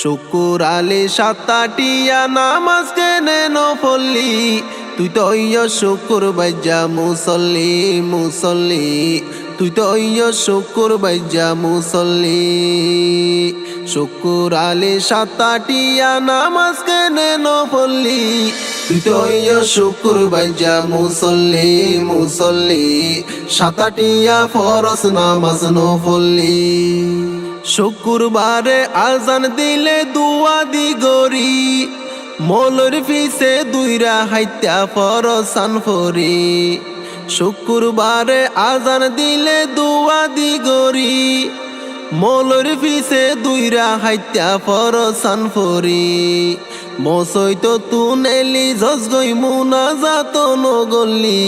শুকুর আলী সাতাটিয়া নামাজ কেনে নফল্লি তুই তো শুকুর বাইজা মুসল্লি মুসল্লি। তুই তো শুকুর বাইজা মুসল্লি। শুকুর আলী সাতাটিয়া নামাজ কেনে নফল্লি তুই তো শুকুর বাইজা মুসল্লি মুসল্লি। সাতাটিয়া ফরস নামাজ নফল্লি শুক্রবারে আজান দিলে দুয়া দি গরি মোলর ফিসে দুইরা হাইত্যা ফরসান ফরি। শুক্রবারে আজান দিলে দুয়া দি গরি মোলর ফিসে দুইরা হাইত্যা ফরসান ফরি। মসই তো তুনেলি জজ গই মুনা যাত নগলি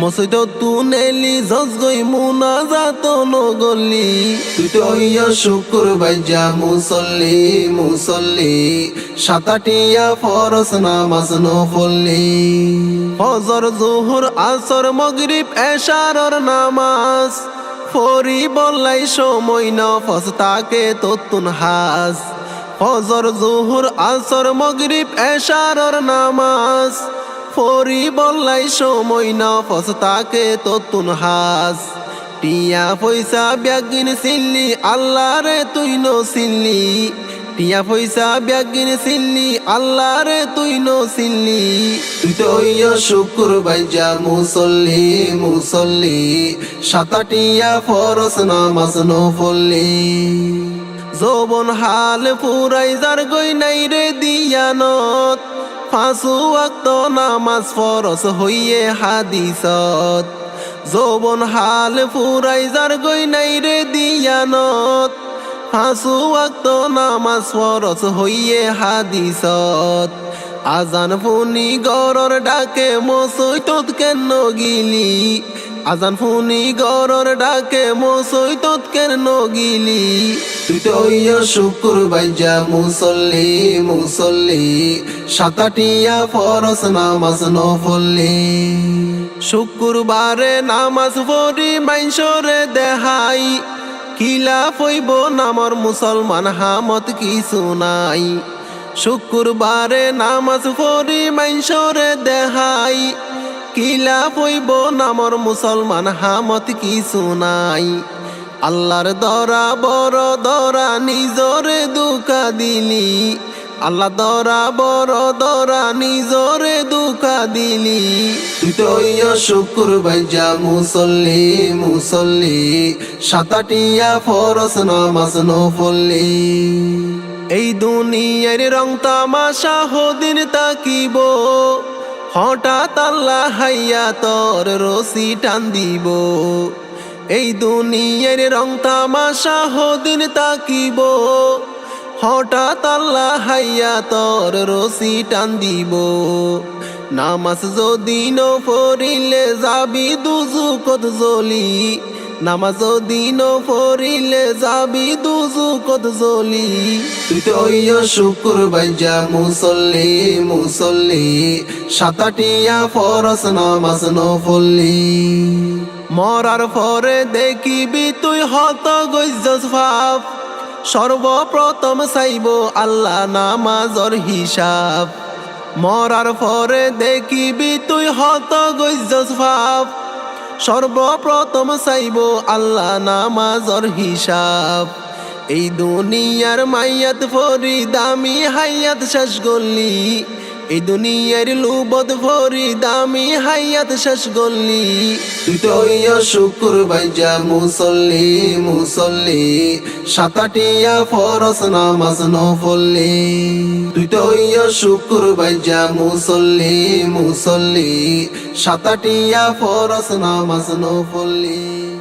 মসই তো তুনেলি জজ গই মুনা যাত নগলি। তুই তো ইয়া শুকুর বাইজা মুসল্লি মুসল্লি। সাতাটিয়া ফরস নামাজ নফল্লি ফজর জোহর আসর মগরিব এশারর নামাজ। ফরি বললাই সময় নফস তাকে ততুন হাস। ফজর জোহর আসর মগরিব এশারর নামাজ। ফরি বললাই সময় নফস, তাকে ততুন হাস। টিয়া পয়সা ব্যাগিন সিল্লি আল্লাহ রে তুই নো সিল্লি। টিয়া পয়সা ব্যাগিন সিল্লি আল্লাহ রে তুই নো সিল্লি তুই শুকুর বাইজা মুসল্লি মুসল্লি। সাতাটিয়া ফরস নামাজ নফল্লি। যৌবন হাল পুরাই যার গই নাই রে দিয়ানত। ফাঁসু আক্ত নামাজ ফরস হইয়ে হাদিসত। যৌবন হাল পুরাই যার গই নাই রে দিয়ানত। ফাঁসু আক্ত নামাজ ফরস হইয়ে হাদিসত। আজান ফুনি গরর ডাকে মসই কেন গিলি? আজান ফুনি গরর ডাকে, মসই তত কেন গিলি তুই তো ইয় শুকুর বাইজা মুসল্লি মুসল্লি। সাতাটিয়া ফরস নামাজ নফল্লি শুক্রবারে নামাজ পড়ি মাইসরে দেহাই। কিলা ফইব নামর মুসলমান হামত কিছু নাই। শুক্রবারে নামাজ পড়ি মাইসরে দেহাই। কিলা পইব নামর মুসলমান হামত কিছু নাই? আল্লাহর দরা বড় দরা নিজরে দুকা দিলি। আল্লাহ দরা বড় দরা নিজরে দুকা দিলি। তুই তো ইয় শুকুর বাইজা মুসল্লি মুসল্লি। সাতাটিয়া ফরস নামাজ নফল্লি। এই দুনিয়ার রং তামাশা হদিন তাকিব। হঠাৎ আল্লাহ হাইয়া তোর রসি টান দিব। এই দুনিয়ার রং তামাশা হদিন তাকিব। হঠাৎ আল্লাহ হাইয়া তোর রসি টান দিব। নামাজ যদি ন পড়িলে যাবি দুজু কত জলি। নামাজ দিন পড়িলে যাবি দুজু কত জলি তুই ইয় শুকুর বাইজা, মুসল্লি মুসল্লি। সাতাটিয়া ফরস নামাজ নফল্লি। মরার পরে দেখিবি তুই হত গজ্জস ভাব। সর্বপ্রথম চাইব আল্লাহ নামাজর হিসাব। মরার পরে দেখিবি তুই হত গজ্জস ভাব। সর্বপ্রথম চাইব আল্লাহ নামাজর হিসাব। এই দুনিয়ার মাইয়াত ফরি দামি হাইয়াত শেষ গল্লি এই দুনিয়ার লুবদ ফরি দামি হাইয়াত শেষ গল্লি তুই তো শুকুর বাইজা মুসল্লি মুসল্লি। সাতাটিয়া ফরস নামাজ নফল্লি তুই তো শুকুর বাইজা মুসল্লি মুসল্লি। সাতাটিয়া ফরস নামাজ নফল্লি